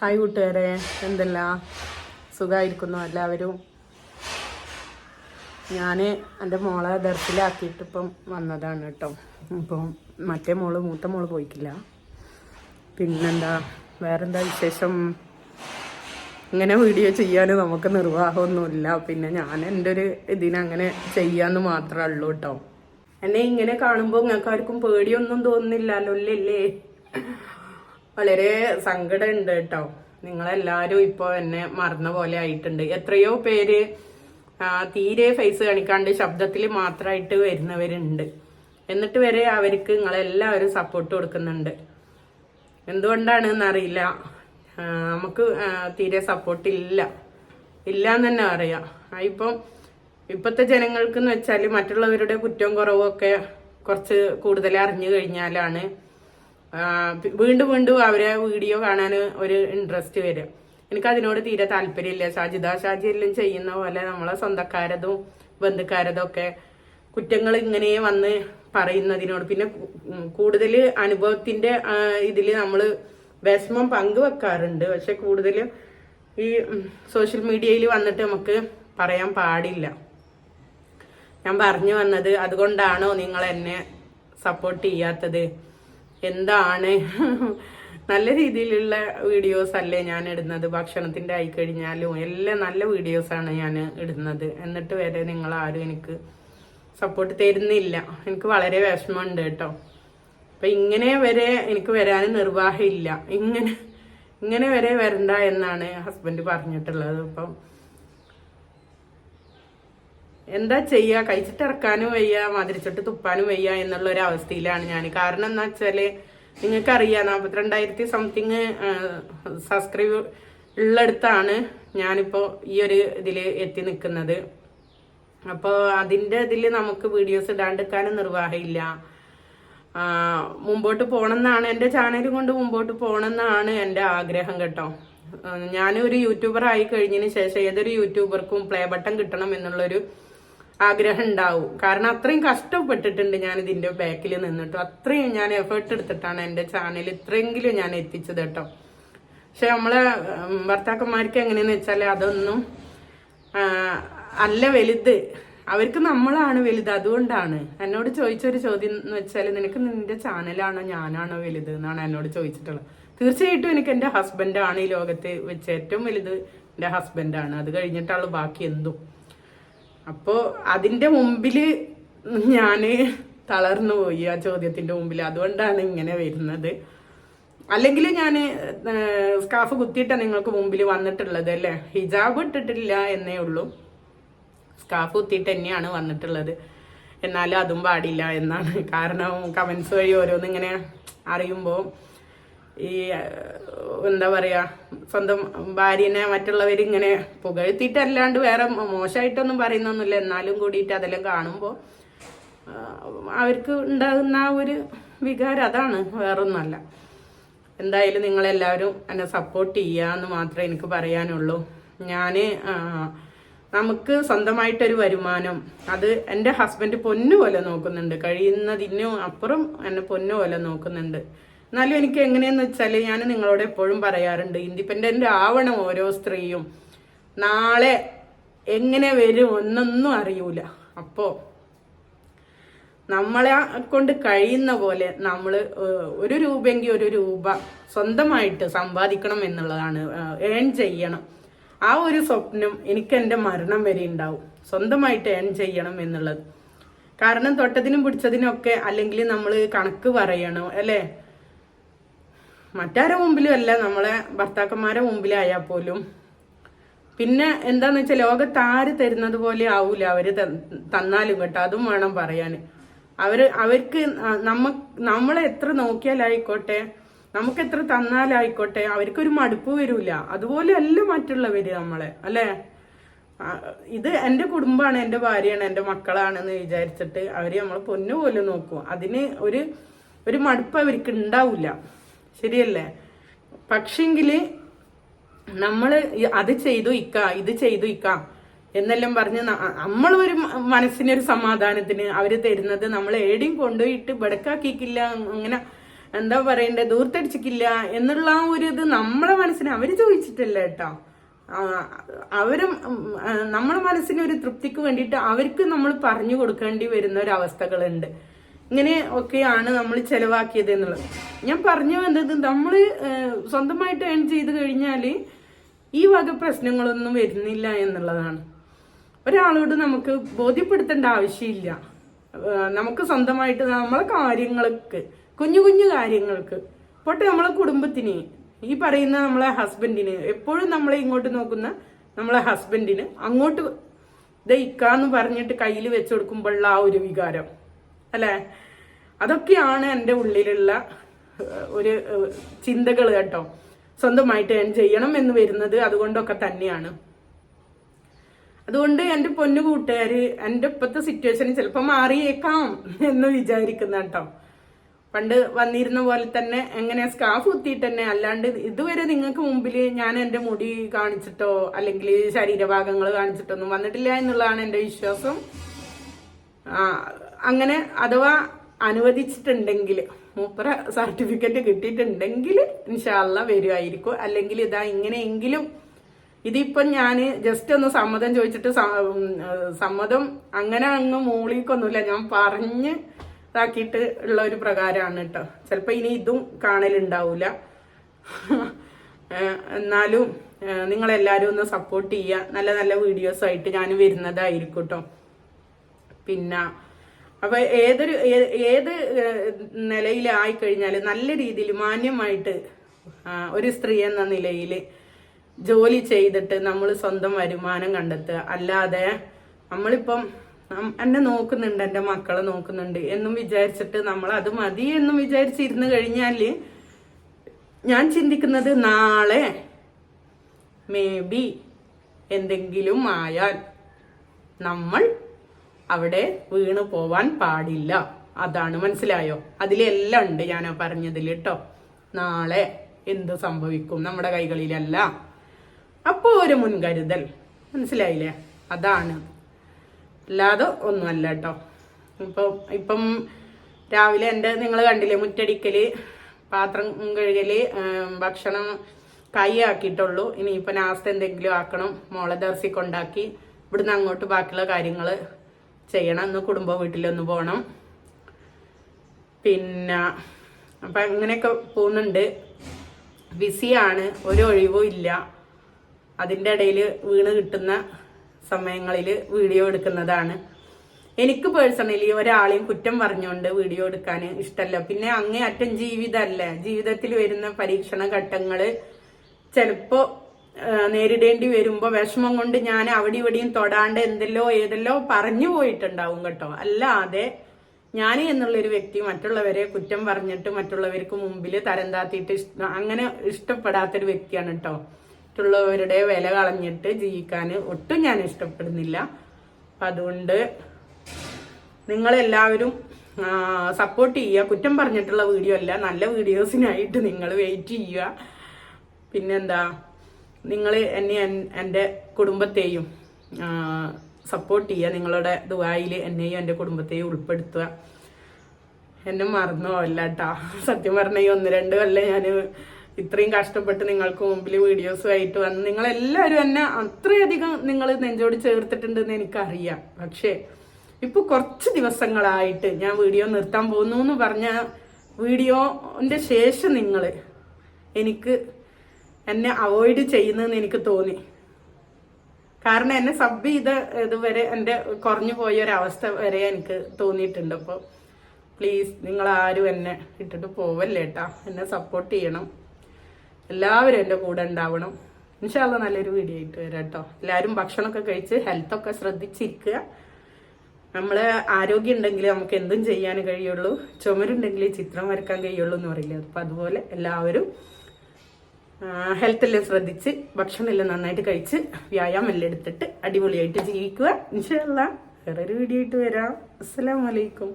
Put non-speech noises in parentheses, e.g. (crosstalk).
Hi കൂട്ടുകാരെ എന്തല്ല? സുഖമായിരിക്കുന്നു എല്ലാവരും. ഞാൻ എന്റെ മോളെ ദർശിലാക്കിയിട്ട് ഇപ്പം വന്നതാണ് കേട്ടോ. ഇപ്പം മറ്റേ മോൾ മൂത്ത മോൾ പോയിക്കില്ല പിന്നെന്താ വേറെന്താ വിശേഷം? ഇങ്ങനെ വീഡിയോ ചെയ്യാൻ നമുക്ക് നിർവാഹമൊന്നുമില്ല. പിന്നെ ഞാൻ എന്റെ ഒരു ഇതിനങ്ങനെ ചെയ്യാമെന്ന് മാത്രമേ ഉള്ളൂ കേട്ടോ. എന്നെ ഇങ്ങനെ കാണുമ്പോൾ നിങ്ങൾക്ക് ആർക്കും പേടിയൊന്നും തോന്നുന്നില്ലല്ലോ അല്ലേ വളരെ സങ്കടമുണ്ട് കേട്ടോ. നിങ്ങളെല്ലാരും ഇപ്പോൾ എന്നെ മറന്ന പോലെ ആയിട്ടുണ്ട്. എത്രയോ പേര് തീരെ ഫേസ് കാണിക്കാണ്ട് ശബ്ദത്തിൽ മാത്രമായിട്ട് വരുന്നവരുണ്ട്. എന്നിട്ട് വരെ അവർക്ക് നിങ്ങളെല്ലാവരും സപ്പോർട്ട് കൊടുക്കുന്നുണ്ട്. എന്തുകൊണ്ടാണെന്ന് അറിയില്ല നമുക്ക് തീരെ സപ്പോർട്ട് ഇല്ല. ഇല്ല എന്ന് തന്നെ അറിയാം ഇപ്പം ഇപ്പോഴത്തെ ജനങ്ങൾക്ക് എന്ന് വെച്ചാൽ മറ്റുള്ളവരുടെ കുറ്റവും കുറവും ഒക്കെ കുറച്ച് കൂടുതൽ അറിഞ്ഞു കഴിഞ്ഞാലാണ് വീണ്ടും വീണ്ടും അവരെ വീഡിയോ കാണാൻ ഒരു ഇൻട്രസ്റ്റ് വരും. എനിക്ക് അതിനോട് തീരെ താല്പര്യമില്ല. ഷാജിദ ഷാജിയെല്ലാം ചെയ്യുന്ന പോലെ നമ്മളെ സ്വന്തക്കാരതും ബന്ധുക്കാരതും ഒക്കെ കുറ്റങ്ങൾ ഇങ്ങനെ വന്ന് പറയുന്നതിനോട് പിന്നെ കൂടുതൽ അനുഭവത്തിന്റെ ഇതിൽ നമ്മൾ വിഷമം പങ്കുവെക്കാറുണ്ട്. പക്ഷെ കൂടുതൽ ഈ സോഷ്യൽ മീഡിയയിൽ വന്നിട്ട് നമുക്ക് പറയാൻ പാടില്ല. ഞാൻ പറഞ്ഞു വന്നത് അതുകൊണ്ടാണോ നിങ്ങൾ എന്നെ സപ്പോർട്ട് ചെയ്യാത്തത്? എന്താണ്? നല്ല രീതിയിലുള്ള വീഡിയോസ് അല്ലേ ഞാൻ ഇടുന്നത്? ഭക്ഷണത്തിന്റെ ആയി കഴിഞ്ഞാലും എല്ലാം നല്ല വീഡിയോസാണ് ഞാൻ ഇടുന്നത്. എന്നിട്ട് വരെ നിങ്ങൾ ആരും എനിക്ക് സപ്പോർട്ട് തരുന്നില്ല. എനിക്ക് വളരെ വിഷമമുണ്ട് കേട്ടോ. അപ്പൊ ഇങ്ങനെ വരെ എനിക്ക് വരാൻ നിർവാഹമില്ല. ഇങ്ങനെ ഇങ്ങനെ വരെ വരണ്ട എന്നാണ് ഹസ്ബൻഡ് പറഞ്ഞിട്ടുള്ളത്. അപ്പം എന്താ ചെയ്യുക കഴിച്ചിട്ടിറക്കാനും വയ്യ മതിരിച്ചിട്ട് തുപ്പാനും വയ്യ എന്നുള്ള ഒരു അവസ്ഥയിലാണ് ഞാൻ കാരണം എന്താ വെച്ചാൽ നിങ്ങൾക്കറിയാം നാൽപ്പത്തിരണ്ടായിരത്തി സംതിങ് സബ്സ്ക്രൈബ് ഉള്ളടുത്താണ് ഞാനിപ്പോൾ ഈ ഒരു ഇതിൽ എത്തി നിൽക്കുന്നത് അപ്പോൾ അതിന്റെ ഇതിൽ നമുക്ക് വീഡിയോസ് ഇടാണ്ടിരിക്കാനും നിർവാഹമില്ല മുമ്പോട്ട് പോകണമെന്നാണ് എന്റെ ചാനൽ കൊണ്ട് മുമ്പോട്ട് പോകണമെന്നാണ് എന്റെ ആഗ്രഹം കേട്ടോ. ഞാനൊരു യൂട്യൂബർ ആയി കഴിഞ്ഞതിന് ശേഷം ഏതൊരു യൂട്യൂബർക്കും പ്ലേ ബട്ടൺ കിട്ടണം എന്നുള്ളൊരു ആഗ്രഹം ഉണ്ടാവും. കാരണം അത്രയും കഷ്ടപ്പെട്ടിട്ടുണ്ട് ഞാൻ ഇതിന്റെ ബാക്കിൽ നിന്നിട്ട്. അത്രയും ഞാൻ എഫേർട്ട് എടുത്തിട്ടാണ് എന്റെ ചാനൽ ഇത്രയെങ്കിലും ഞാൻ എത്തിച്ചത് കേട്ടോ. പക്ഷെ നമ്മളെ ഭർത്താക്കന്മാർക്ക് എങ്ങനെയെന്ന് വെച്ചാൽ അതൊന്നും അല്ല വലുത്. അവർക്ക് നമ്മളാണ് വലുത് അതുകൊണ്ടാണ്. എന്നോട് ചോദിച്ചൊരു ചോദ്യം എന്ന് വെച്ചാൽ നിനക്ക് നിന്റെ ചാനലാണോ ഞാനാണോ വലുത് എന്നാണ് എന്നോട് ചോദിച്ചിട്ടുള്ളത്. തീർച്ചയായിട്ടും എനിക്ക് എന്റെ ഹസ്ബൻഡാണ് ഈ ലോകത്ത് വെച്ച് ഏറ്റവും വലുത് എന്റെ ഹസ്ബൻഡാണ് അത് കഴിഞ്ഞിട്ടുള്ള ബാക്കി എന്തും. അപ്പോ അതിന്റെ മുമ്പിൽ ഞാൻ തളർന്നു പോയി ആ ചോദ്യത്തിന്റെ മുമ്പിൽ അതുകൊണ്ടാണ് ഇങ്ങനെ വരുന്നത്. അല്ലെങ്കിൽ ഞാൻ സ്കാഫ് കുത്തിയിട്ടാണ് നിങ്ങൾക്ക് മുമ്പിൽ വന്നിട്ടുള്ളത് അല്ലേ? ഹിജാബ് ഇട്ടിട്ടില്ല എന്നേ ഉള്ളൂ. സ്കാഫ് കുത്തിയിട്ട് തന്നെയാണ് വന്നിട്ടുള്ളത്. എന്നാലും അതും പാടില്ല എന്നാണ്. കാരണം കമൻസ് വഴി ഓരോന്നിങ്ങനെ അറിയുമ്പോൾ ഈ എന്താ പറയാ സ്വന്തം ഭാര്യനെ മറ്റുള്ളവർ ഇങ്ങനെ പുകഴ്ത്തിയിട്ടല്ലാണ്ട് വേറെ മോശമായിട്ടൊന്നും പറയുന്നൊന്നുമില്ല. എന്നാലും കൂടിയിട്ട് അതെല്ലാം കാണുമ്പോൾ അവർക്ക് ഉണ്ടാകുന്ന ആ ഒരു വികാരം അതാണ് വേറൊന്നുമല്ല. എന്തായാലും നിങ്ങളെല്ലാവരും എന്നെ സപ്പോർട്ട് ചെയ്യുക എന്ന് മാത്രമേ എനിക്ക് പറയാനുള്ളൂ. ഞാൻ നമുക്ക് സ്വന്തമായിട്ടൊരു വരുമാനം അത് എന്റെ ഹസ്ബൻഡ് പൊന്നു പോലെ നോക്കുന്നുണ്ട്. കഴിയുന്നതിനും അപ്പുറം എന്നെ പൊന്നു പോലെ നോക്കുന്നുണ്ട്. എന്നാലും എനിക്ക് എങ്ങനെയെന്ന് വെച്ചാൽ ഞാൻ നിങ്ങളോട് എപ്പോഴും പറയാറുണ്ട് ഇൻഡിപെൻഡന്റ് ആവണം ഓരോ സ്ത്രീയും. നാളെ എങ്ങനെ വരും എന്നൊന്നും അറിയൂല. അപ്പോ നമ്മളെ കൊണ്ട് കഴിയുന്ന പോലെ നമ്മൾ ഒരു രൂപയെങ്കിൽ ഒരു രൂപ സ്വന്തമായിട്ട് സമ്പാദിക്കണം എന്നുള്ളതാണ് ഏൺ ചെയ്യണം. ആ ഒരു സ്വപ്നം എനിക്ക് എന്റെ മരണം വരെ ഉണ്ടാവും. സ്വന്തമായിട്ട് ഏൺ ചെയ്യണം എന്നുള്ളത്. കാരണം തൊട്ടതിനും പിടിച്ചതിനും ഒക്കെ അല്ലെങ്കിൽ നമ്മൾ കണക്ക് പറയണോ അല്ലേ? മറ്റാരെ മുമ്പിലും അല്ല നമ്മളെ ഭർത്താക്കന്മാരെ മുമ്പിലായാൽ പോലും. പിന്നെ എന്താന്ന് വെച്ചാൽ ലോകത്ത് ആര് തരുന്നത് പോലെ ആവൂല അവർ തന്നാലും കേട്ടോ അതും വേണം പറയാൻ അവർ അവർക്ക് നമ്മ നമ്മളെ എത്ര നോക്കിയാലായിക്കോട്ടെ നമുക്ക് എത്ര തന്നാലായിക്കോട്ടെ അവർക്കൊരു മടുപ്പ് വരൂല. അതുപോലെ അല്ല മറ്റുള്ളവര് നമ്മളെ അല്ലേ? ഇത് എന്റെ കുടുംബമാണ് എന്റെ ഭാര്യയാണ് എന്റെ മക്കളാണെന്ന് വിചാരിച്ചിട്ട് അവർ നമ്മളെ പൊന്നു പോലെ നോക്കും. അതിന് ഒരു ഒരു മടുപ്പ് അവർക്ക് ഉണ്ടാവില്ല ശരിയല്ലേ? പക്ഷെങ്കിൽ നമ്മൾ അത് ചെയ്തു ഇക്ക ഇത് ചെയ്തു ഇക്ക എന്നെല്ലാം പറഞ്ഞ് നമ്മൾ ഒരു മനസ്സിനൊരു സമാധാനത്തിന് അവർ തരുന്നത് നമ്മൾ എവിടെയും കൊണ്ടുപോയിട്ട് ബടക്കാക്കിക്കില്ല അങ്ങനെ എന്താ പറയണ്ടേ ദൂർത്തടിച്ചിക്കില്ല എന്നുള്ള ആ ഒരു ഇത് നമ്മളെ മനസ്സിന് അവർ ചോദിച്ചിട്ടില്ല കേട്ടോ അവരും നമ്മളെ മനസ്സിന് ഒരു തൃപ്തിക്ക് വേണ്ടിയിട്ട് അവർക്ക് നമ്മൾ പറഞ്ഞു കൊടുക്കേണ്ടി വരുന്ന ഒരു അവസ്ഥകളുണ്ട്. ഇങ്ങനെ ഒക്കെയാണ് നമ്മൾ ചെലവാക്കിയത് എന്നുള്ളത്. ഞാൻ പറഞ്ഞു വന്നത് നമ്മൾ സ്വന്തമായിട്ട് ഏൺ ചെയ്ത് കഴിഞ്ഞാൽ ഈ വക പ്രശ്നങ്ങളൊന്നും വരുന്നില്ല എന്നുള്ളതാണ്. ഒരാളോട് നമുക്ക് ബോധ്യപ്പെടുത്തേണ്ട ആവശ്യമില്ല. നമുക്ക് സ്വന്തമായിട്ട് നമ്മളെ കാര്യങ്ങൾക്ക് കുഞ്ഞു കുഞ്ഞു കാര്യങ്ങൾക്ക് പോട്ടെ നമ്മളെ കുടുംബത്തിന് ഈ പറയുന്ന നമ്മളെ ഹസ്ബൻഡിന് എപ്പോഴും നമ്മളെ ഇങ്ങോട്ട് നോക്കുന്ന നമ്മളെ ഹസ്ബൻഡിന് അങ്ങോട്ട് ദയിക്കാന്ന് പറഞ്ഞിട്ട് കയ്യിൽ വെച്ചു കൊടുക്കുമ്പോഴുള്ള ആ ഒരു വികാരം. അല്ലേ? അതൊക്കെയാണ് എന്റെ ഉള്ളിലുള്ള ഒരു ചിന്തകൾ കേട്ടോ. സ്വന്തമായിട്ട് ഞാൻ ചെയ്യണം എന്ന് വരുന്നത് അതുകൊണ്ടൊക്കെ തന്നെയാണ്. അതുകൊണ്ട് എന്റെ പൊന്നു കൂട്ടുകാർ എന്റെ ഇപ്പോഴത്തെ സിറ്റുവേഷൻ ചിലപ്പോൾ മാറിയേക്കാം എന്ന് വിചാരിക്കുന്ന കേട്ടോ. പണ്ട് വന്നിരുന്ന പോലെ തന്നെ എങ്ങനെ സ്കാഫ് കുത്തിയിട്ട് തന്നെ അല്ലാണ്ട് ഇതുവരെ നിങ്ങൾക്ക് മുമ്പിൽ ഞാൻ എന്റെ മുടി കാണിച്ചിട്ടോ അല്ലെങ്കിൽ ശരീരഭാഗങ്ങൾ കാണിച്ചിട്ടൊന്നും വന്നിട്ടില്ല എന്നുള്ളതാണ് എന്റെ വിശ്വാസം. ആ, അങ്ങനെ അഥവാ അനുവദിച്ചിട്ടുണ്ടെങ്കിൽ മൂപ്പര സർട്ടിഫിക്കറ്റ് കിട്ടിയിട്ടുണ്ടെങ്കിൽ ഇൻഷാല്ല വരുമായിരിക്കും അല്ലെങ്കിൽ ഇതാ ഇങ്ങനെയെങ്കിലും ഇതിപ്പം ഞാൻ ജസ്റ്റ് ഒന്ന് സമ്മതം ചോദിച്ചിട്ട് സമ്മതം അങ്ങനെ അങ്ങ് മൂളിക്കൊന്നുമില്ല. ഞാൻ പറഞ്ഞ് ഇതാക്കിയിട്ട് ഉള്ള ഒരു പ്രകാരമാണ് കേട്ടോ ചിലപ്പോൾ ഇനി ഇതും കാണലുണ്ടാവില്ല (laughs) എന്നാലും നിങ്ങളെല്ലാവരും ഒന്ന് സപ്പോർട്ട് ചെയ്യുക നല്ല നല്ല വീഡിയോസ് ആയിട്ട് ഞാൻ വരുന്നതായിരിക്കും കേട്ടോ പിന്നെ അപ്പൊ ഏതൊരു ഏത് നിലയിലായി കഴിഞ്ഞാൽ നല്ല രീതിയിൽ മാന്യമായിട്ട് ഒരു സ്ത്രീ എന്ന നിലയിൽ ജോലി ചെയ്തിട്ട് നമ്മൾ സ്വന്തം വരുമാനം കണ്ടെത്തുക. അല്ലാതെ നമ്മളിപ്പം എന്നെ നോക്കുന്നുണ്ട് എന്റെ മക്കളെ നോക്കുന്നുണ്ട് എന്നും വിചാരിച്ചിട്ട് നമ്മൾ അത് മതി എന്നും വിചാരിച്ചിരുന്നു കഴിഞ്ഞാൽ ഞാൻ ചിന്തിക്കുന്നത് നാളെ മേ ബി എന്തെങ്കിലും ആയാൽ നമ്മൾ അവിടെ വീണു പോവാൻ പാടില്ല. അതാണ് മനസ്സിലായോ? അതിലെല്ലാം ഉണ്ട് ഞാൻ പറഞ്ഞതിൽ കേട്ടോ നാളെ എന്ത് സംഭവിക്കും നമ്മുടെ കൈകളിലല്ല. അപ്പോ ഒരു മുൻകരുതൽ. മനസ്സിലായില്ലേ? അതാണ്. അല്ലാതെ ഒന്നുമല്ല കേട്ടോ ഇപ്പം ഇപ്പം രാവിലെ എന്റെ നിങ്ങൾ കണ്ടില്ലേ മുറ്റടിക്കൽ? പാത്രം കഴുകൽ ഭക്ഷണം കൈ ആക്കിയിട്ടുള്ളൂ ഇനിയിപ്പോൾ നാസ്ത എന്തെങ്കിലും ആക്കണം. മോളെ ദർസി കൊണ്ടാക്കി ഇവിടുന്ന് അങ്ങോട്ട് ബാക്കിയുള്ള കാര്യങ്ങൾ ചെയ്യണം. ഇന്ന് കുടുംബ വീട്ടിലൊന്ന് പോകണം പിന്നെ അപ്പം അങ്ങനെയൊക്കെ പോകുന്നുണ്ട്. ബിസിയാണ്. ഒരു ഒഴിവും ഇല്ല. അതിന്റെ ഇടയിൽ വീണ് കിട്ടുന്ന സമയങ്ങളിൽ വീഡിയോ എടുക്കുന്നതാണ്. എനിക്ക് പേഴ്സണലി ഒരാളെയും കുറ്റം പറഞ്ഞുകൊണ്ട് വീഡിയോ എടുക്കാൻ ഇഷ്ടമല്ല പിന്നെ അങ്ങേ അറ്റം ജീവിതമല്ലേ ജീവിതത്തിൽ വരുന്ന പരീക്ഷണ ഘട്ടങ്ങൾ ചിലപ്പോൾ നേരിടേണ്ടി വരുമ്പോൾ വിഷമം കൊണ്ട് ഞാൻ അവിടെ ഇവിടെയും തൊടാണ്ട് എന്തെല്ലോ ഏതെല്ലോ പറഞ്ഞു പോയിട്ടുണ്ടാവും കേട്ടോ. അല്ലാതെ ഞാൻ എന്നുള്ളൊരു വ്യക്തി മറ്റുള്ളവരെ കുറ്റം പറഞ്ഞിട്ട് മറ്റുള്ളവർക്ക് മുമ്പിൽ തരം താത്തിയിട്ട് അങ്ങനെ ഇഷ്ടപ്പെടാത്തൊരു വ്യക്തിയാണ് കേട്ടോ. മറ്റുള്ളവരുടെ വില കളഞ്ഞിട്ട് ജീവിക്കാൻ ഒട്ടും ഞാൻ ഇഷ്ടപ്പെടുന്നില്ല. അപ്പം അതുകൊണ്ട് നിങ്ങളെല്ലാവരും സപ്പോർട്ട് ചെയ്യുക. കുറ്റം പറഞ്ഞിട്ടുള്ള വീഡിയോ അല്ല നല്ല വീഡിയോസിനായിട്ട് നിങ്ങൾ വെയിറ്റ് ചെയ്യുക. പിന്നെന്താ? നിങ്ങൾ എന്നെ എൻ- എന്റെ കുടുംബത്തെയും സപ്പോർട്ട് ചെയ്യുക. നിങ്ങളുടെ ദുബായിൽ എന്നെയും എന്റെ കുടുംബത്തെയും ഉൾപ്പെടുത്തുക. എന്നെ മറന്നു പോവില്ല കേട്ടാ സത്യം പറഞ്ഞ ഈ ഒന്ന് രണ്ട് കൊല്ലം ഞാൻ ഇത്രയും കഷ്ടപ്പെട്ട് നിങ്ങൾക്ക് മുമ്പിൽ വീഡിയോസുമായിട്ട് വന്ന് നിങ്ങളെല്ലാവരും എന്നെ അത്രയധികം നിങ്ങൾ നെഞ്ചോട് ചേർത്തിട്ടുണ്ടെന്ന് എനിക്കറിയാം. പക്ഷേ ഇപ്പൊ കുറച്ച് ദിവസങ്ങളായിട്ട് ഞാൻ വീഡിയോ നിർത്താൻ പോകുന്നു എന്ന് പറഞ്ഞ വീഡിയോന്റെ ശേഷം നിങ്ങൾ എനിക്ക് എന്നെ അവോയ്ഡ് ചെയ്യുന്നതെന്ന് എനിക്ക് തോന്നി. കാരണം എന്നെ സബ് ചെയ്ത ഇതുവരെ എന്റെ കുറഞ്ഞു പോയ ഒരവസ്ഥ വരെ എനിക്ക് തോന്നിയിട്ടുണ്ട്. അപ്പോൾ പ്ലീസ് നിങ്ങൾ ആരും എന്നെ ഇട്ടിട്ട് പോവല്ലേ കേട്ടാ എന്നെ സപ്പോർട്ട് ചെയ്യണം. എല്ലാവരും എന്റെ കൂടെ ഉണ്ടാവണം. ഇൻഷാല്ല നല്ലൊരു വീഡിയോ ആയിട്ട് വരാം കേട്ടോ എല്ലാവരും ഭക്ഷണമൊക്കെ കഴിച്ച് ഹെൽത്തൊക്കെ ശ്രദ്ധിച്ചിരിക്കുക. നമ്മൾ ആരോഗ്യം ഉണ്ടെങ്കിൽ നമുക്ക് എന്തും ചെയ്യാൻ കഴിയുള്ളൂ. ചുമരുണ്ടെങ്കിൽ ചിത്രം വരക്കാൻ കഴിയുള്ളൂ എന്ന് പറയില്ല? അപ്പം അതുപോലെ എല്ലാവരും ഹെൽത്തെല്ലാം ശ്രദ്ധിച്ച് ഭക്ഷണമെല്ലാം നന്നായിട്ട് കഴിച്ച് വ്യായാമം എല്ലാം എടുത്തിട്ട് അടിപൊളിയായിട്ട് ജീവിക്കുക. ഇൻഷല്ല വേറൊരു വീഡിയോ ആയിട്ട് വരാം. അസ്സലാമലൈക്കും